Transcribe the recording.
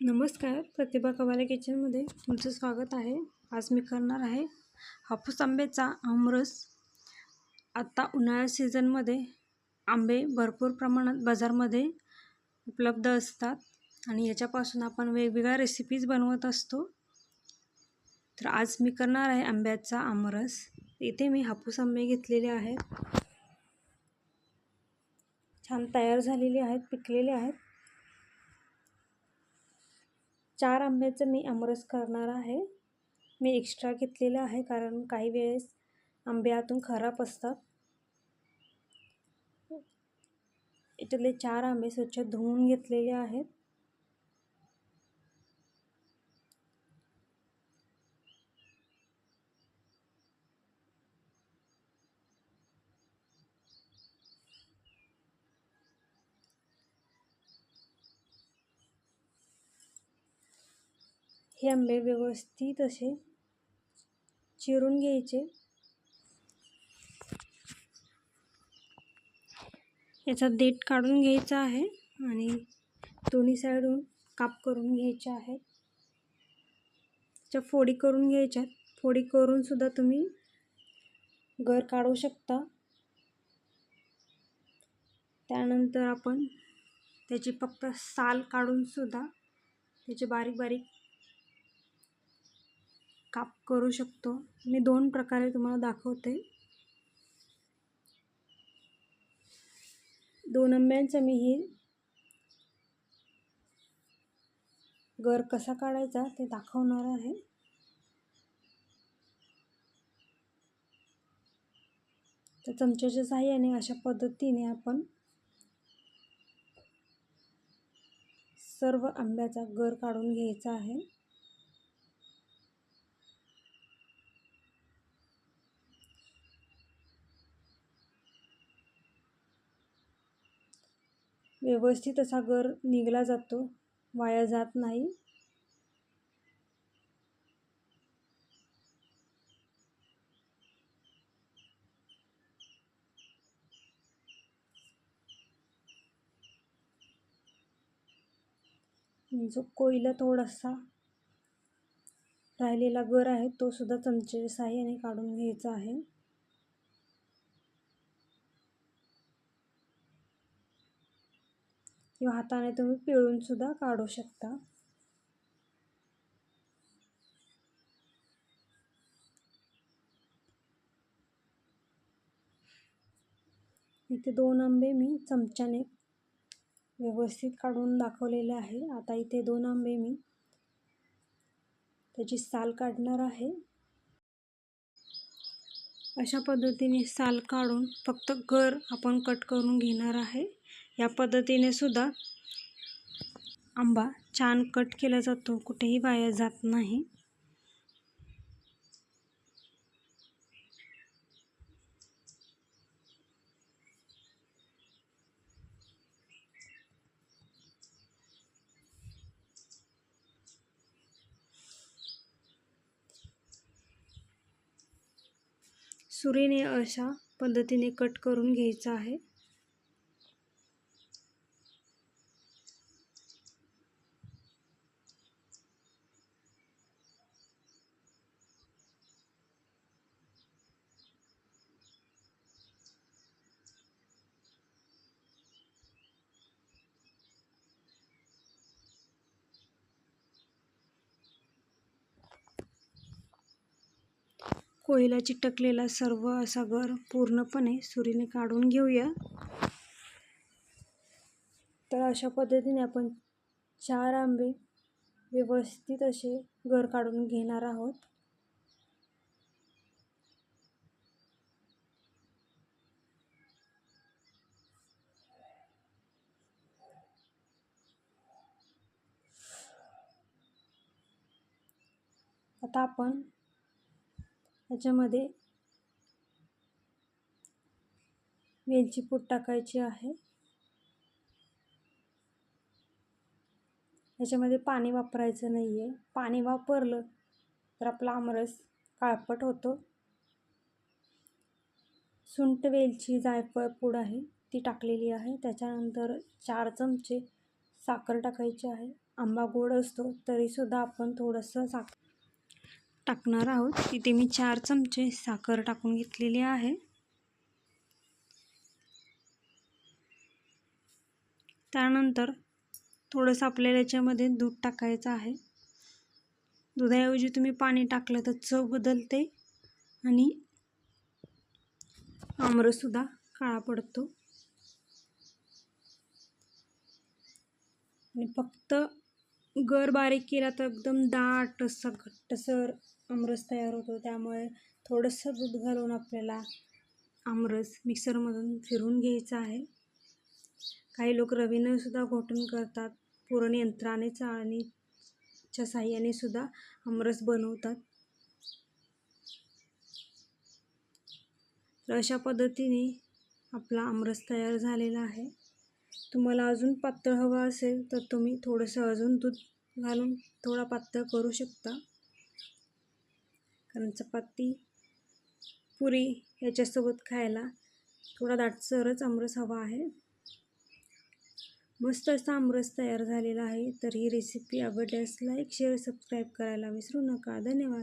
नमस्कार प्रतिभा कवाले किचनमध्ये तुमचं स्वागत आहे. आज मी करणार आहे हापूस आंब्याचा आमरस. आत्ता उन्हाळ्या सीझनमध्ये आंबे भरपूर प्रमाणात बाजारमध्ये उपलब्ध असतात आणि याच्यापासून आपण वेगवेगळ्या रेसिपीज बनवत असतो. तर आज मी करणार आहे आंब्याचा आमरस. इथे मी हापूस आंबे घेतलेले आहेत. छान तयार झालेले आहेत पिकलेले आहेत. चार आंब्याचं मी आमरस करणार आहे. मी एक्स्ट्रा घेतलेलं आहे कारण काही वेळेस आंबे आतून खराब असतात. याच्यातले चार आंबे स्वच्छ धुवून घेतलेले आहेत. हे आंबे व्यवस्थित असे चिरून घ्यायचे. याचा देठ काढून घ्यायचा आहे आणि दोन्ही साईडून काप करून घ्यायचे आहे. त्याच्या फोडी करून घ्यायच्यात. फोडी करूनसुद्धा तुम्ही घर काढू शकता. त्यानंतर आपण त्याची फक्त साल काढूनसुद्धा त्याचे बारीक बारीक काप करू शकतो. मी दोन प्रकारे तुम्हाला दाखवते. दोन आंब्यांचा मी ही गर कसा काढायचा ते दाखवणार आहे. तर चमच्याच्या साह्याने अशा पद्धतीने आपण सर्व आंब्याचा गर काढून घ्यायचा आहे. व्यवस्थित असा गर निघला जातो. वाया जात नाही. जो कोयला थोडासा राहिलेला गर आहे तो सुद्धा चमचे साह्याने काढून घ्यायचा आहे. किंवा हाताने तुम्ही पिळूनसुद्धा काढू शकता. इथे दोन आंबे मी चमच्याने व्यवस्थित काढून दाखवलेले आहे. आता इथे दोन आंबे मी त्याची साल काढणार आहे. अशा पद्धतीने साल काढून फक्त घर आपण कट करून घेणार आहे. या पद्धतीने सुद्धा आंबा छान कट केला जातो कुठेही वाया जात नाही. सुरीने अशा पद्धतीने कट करून घ्यायचा आहे. कोयला चिटकलेला सर्व असा गर पूर्णपणे सुरीने काढून घेऊया. तर अशा पद्धतीने आपण चार आंबे व्यवस्थित असे गर काढून घेणार आहोत. आता आपण याच्यामध्ये वेलची पूड टाकायची आहे. याच्यामध्ये पाणी वापरायचं नाही आहे पाणी वापरलं तर आपला आमरस काळपट होतो. सुंट वेलची जायफळ पूड आहे ती टाकलेली आहे. त्याच्यानंतर चार चमचे साखर टाकायची आहे. आंबा गोड असतो तरीसुद्धा आपण थोडंसं साखर टाकणार आहोत. इथे मी चार चमचे साखर टाकून घेतलेली आहे. त्यानंतर थोडंसं आपल्याला याच्यामध्ये दूध टाकायचं आहे. दुधाऐवजी तुम्ही पाणी टाकलं तर चव बदलते आणि आमरसुद्धा काळा पडतो. आणि फक्त गर बारीक केला तर एकदम दाट असा घट्टसर आमरस तयार होतो. त्यामुळे थोडंसं दूध घालून आपल्याला आमरस मिक्सरमधून फिरून घ्यायचा आहे. काही लोक रवीनं सुद्धा घोटून करतात. पुरण यंत्राने चाळणीच्या साह्याने सुद्धा आमरस बनवतात. तर अशा पद्धतीने आपला आमरस तयार झालेला आहे. तुम्हाला अजून पातळ हवा असेल तर तुम्ही थोडंसं अजून दूध घालून थोडा पातळ करू शकता. कारण चपाती पुरी ह्याच्यासोबत खायला थोडा दाटसरच आमरस हवा आहे. मस्त असा आमरस तयार झालेला आहे. तर ही रेसिपी आवडल्यास लाईक शेअर सबस्क्राईब करायला विसरू नका. धन्यवाद.